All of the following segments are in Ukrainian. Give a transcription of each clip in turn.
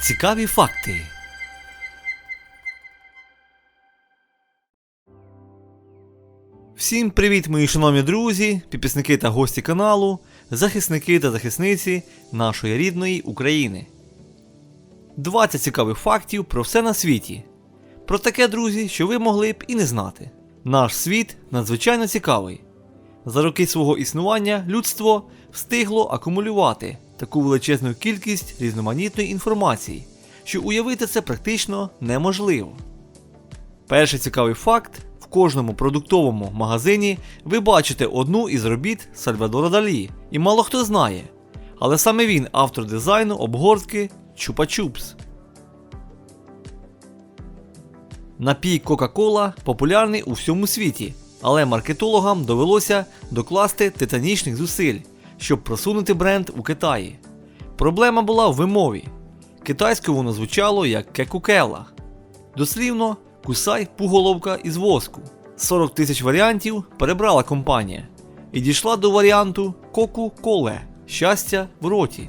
Цікаві факти. Всім привіт, мої шановні друзі, підписники та гості каналу, захисники та захисниці нашої рідної України. 20 цікавих фактів про все на світі. Про таке, друзі, що ви могли б і не знати. Наш світ надзвичайно цікавий. За роки свого існування людство встигло акумулювати таку величезну кількість різноманітної інформації, що уявити це практично неможливо. Перший цікавий факт: в кожному продуктовому магазині ви бачите одну із робіт Сальвадора Далі, і мало хто знає, але саме він автор дизайну обгортки Чупа-Чупс. Напій Кока-Кола популярний у всьому світі, але маркетологам довелося докласти титанічних зусиль, щоб просунути бренд у Китаї. Проблема була в вимові. Китайською воно звучало як кекукела. Дослівно кусай пуголовка із воску. 40 тисяч варіантів перебрала компанія і дійшла до варіанту Коку-Коле щастя в роті.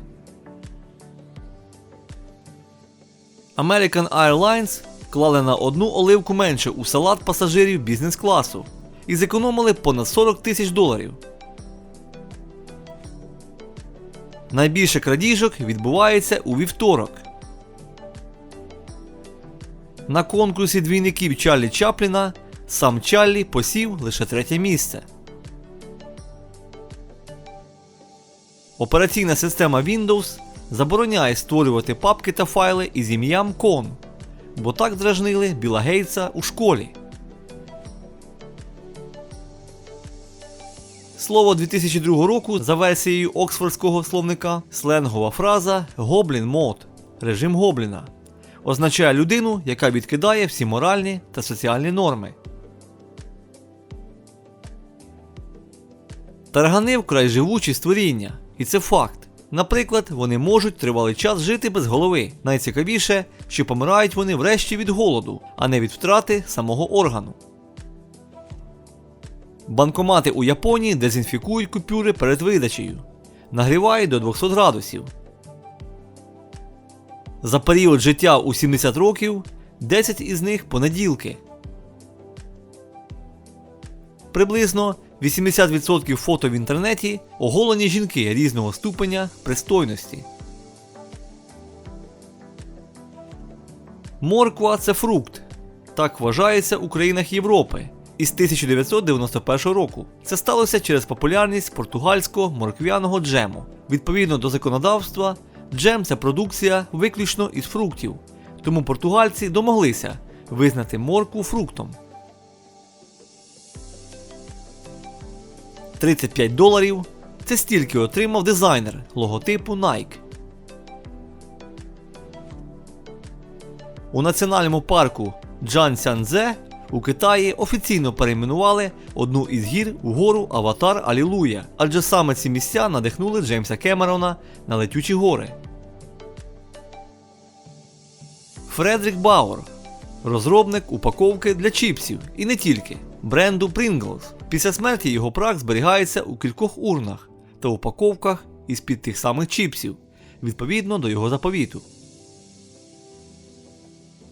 American Airlines клали на одну оливку менше у салат пасажирів бізнес-класу і зекономили понад 40 тисяч доларів. Найбільше крадіжок відбувається у вівторок. На конкурсі двійників Чарлі Чапліна сам Чарлі посів лише третє місце. Операційна система Windows забороняє створювати папки та файли із ім'ям Кон, бо так дражнили Біла Гейтса у школі. Слово 2002 року за версією Оксфордського словника сленгова фраза Гоблін мод режим Гобліна означає людину, яка відкидає всі моральні та соціальні норми. Таргани вкрай живучі створіння, і це факт. Наприклад, вони можуть тривалий час жити без голови. Найцікавіше, що помирають вони врешті від голоду, а не від втрати самого органу. Банкомати у Японії дезінфікують купюри перед видачею, нагрівають до 200 градусів. За період життя у 70 років 10 із них понеділки. Приблизно 80% фото в інтернеті оголені жінки різного ступеня пристойності. Морква це фрукт. Так вважається у країнах Європи із 1991 року. Це сталося через популярність португальського морквяного джему. Відповідно до законодавства, джем це продукція виключно із фруктів, тому португальці домоглися визнати моркву фруктом. 35 доларів це стільки отримав дизайнер логотипу Nike. У національному парку Джанцянзе у Китаї офіційно перейменували одну із гір у гору Аватар Алілуя, адже саме ці місця надихнули Джеймса Кемерона на летючі гори. Фредрік Бауер розробник упаковки для чіпсів і не тільки бренду Pringles. Після смерті його прах зберігається у кількох урнах та упаковках із під тих самих чіпсів, відповідно до його заповіту.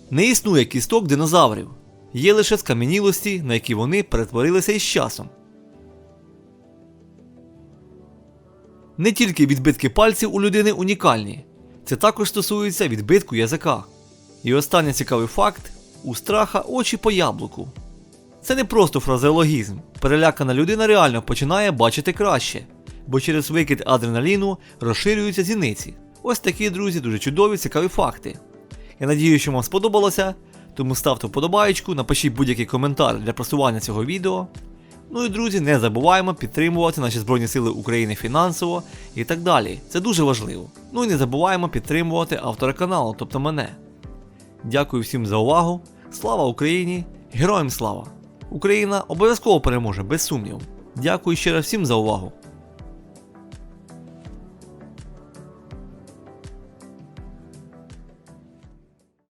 Не існує кісток динозаврів, є лише скам'янілості, на які вони перетворилися із часом. Не тільки відбитки пальців у людини унікальні, це також стосується відбитку язика. І останній цікавий факт: у страха очі по яблуку. Це не просто фразеологізм. Перелякана людина реально починає бачити краще, бо через викид адреналіну розширюються зіниці. Ось такі, друзі, дуже чудові, цікаві факти. Я надію, що вам сподобалося, тому ставте вподобаєчку, напишіть будь-який коментар для просування цього відео. Ну і друзі, не забуваємо підтримувати наші Збройні Сили України фінансово і так далі. Це дуже важливо. Ну і не забуваємо підтримувати автора каналу, тобто мене. Дякую всім за увагу. Слава Україні! Героям слава! Україна обов'язково переможе, без сумніву. Дякую ще раз всім за увагу.